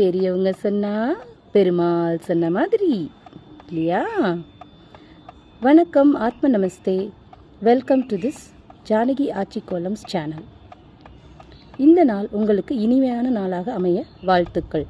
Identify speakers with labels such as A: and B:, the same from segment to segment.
A: பெரியவங்க சொன்னா பெருமாள் சொன்ன மாதிரி இல்லையா? வணக்கம் ஆத்ம நமஸ்தே. Welcome to this Janaki Aachi Kolams channel இந்த நாள் உங்களுக்கு இனிமையான நாளாக அமைய வாழ்த்துக்கள்.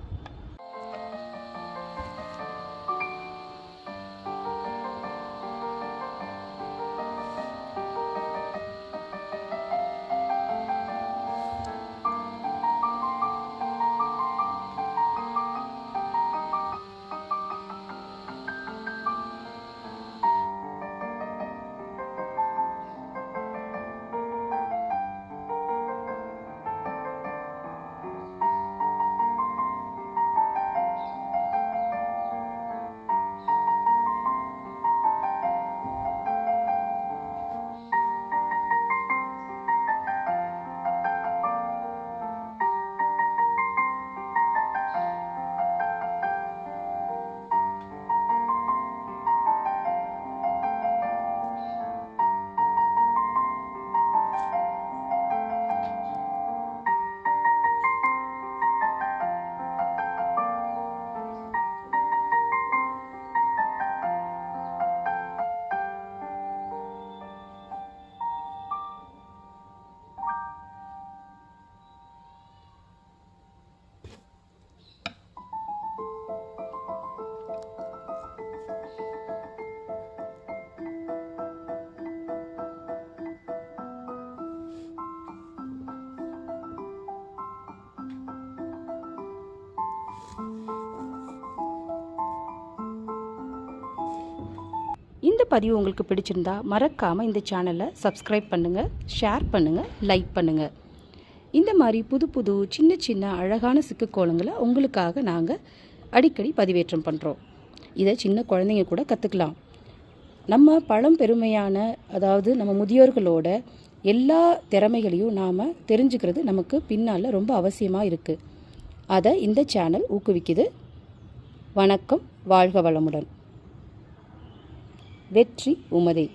A: பதிவு உங்களுக்கு பிடிச்சிருந்தா மறக்காமல் இந்த சேனலை சப்ஸ்கிரைப் பண்ணுங்கள் ஷேர் பண்ணுங்கள் லைக் பண்ணுங்கள் இந்த மாதிரி புது புது சின்ன சின்ன அழகான சிக்கு கோலங்களை உங்களுக்காக நாங்கள் அடிக்கடி பதிவேற்றம் பண்ணுறோம் இதை சின்ன குழந்தைங்க கூட கற்றுக்கலாம் நம்ம பழம் பெருமையான அதாவது நம்ம முதியோர்களோட எல்லா திறமைகளையும் நாம் தெரிஞ்சுக்கிறது நமக்கு பின்னால் ரொம்ப அவசியமாக இருக்குது அதை இந்த சேனல் ஊக்குவிக்குது. வணக்கம் வாழ்க வளமுடன். வெற்றி உமதே.